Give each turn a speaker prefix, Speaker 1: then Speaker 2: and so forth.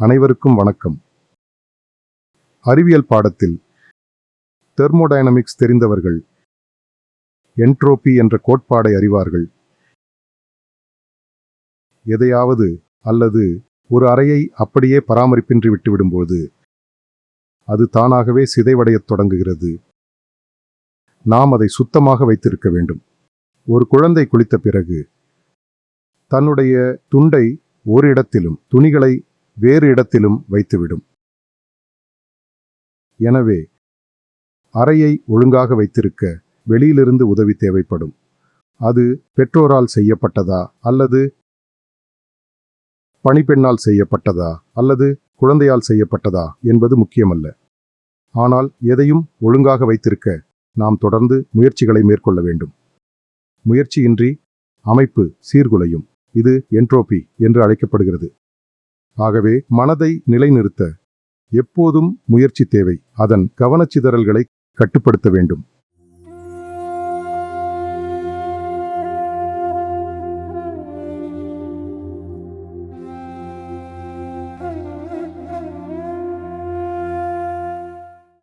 Speaker 1: அனைவருக்கும் வணக்கம். அறிவியல் பாடத்தில் தெர்மோடைனமிக்ஸ் தெரிந்தவர்கள் என்ட்ரோபி என்ற கோட்பாடை அறிவார்கள். எதையாவது அல்லது ஒரு அறையை அப்படியே பராமரிப்பின்றி விட்டுவிடும்போது அது தானாகவே சிதைவடையத் தொடங்குகிறது. நாம் அதை சுத்தமாக வைத்திருக்க வேண்டும். ஒரு குழந்தை குளித்த பிறகு தன்னுடைய துண்டை ஒரு இடத்திலும் துணிகளை வேறு இடத்திலும் வைத்துவிடும். எனவே அறையை ஒழுங்காக வைத்திருக்க வெளியிலிருந்து உதவி தேவைப்படும். அது பெற்றோரால் செய்யப்பட்டதா அல்லது பணிப்பெண்ணால் செய்யப்பட்டதா அல்லது குழந்தையால் செய்யப்பட்டதா என்பது முக்கியமல்ல. ஆனால் எதையும் ஒழுங்காக வைத்திருக்க நாம் தொடர்ந்து முயற்சிகளை மேற்கொள்ள வேண்டும். முயற்சியின்றி அமைப்பு சீர்குலையும். இது என்ட்ரோபி என்று அழைக்கப்படுகிறது. ஆகவே மனதை நிலைநிறுத்த எப்போதும் முயற்சி தேவை. அதன் கவனச்சிதறல்களை கட்டுப்படுத்த வேண்டும்.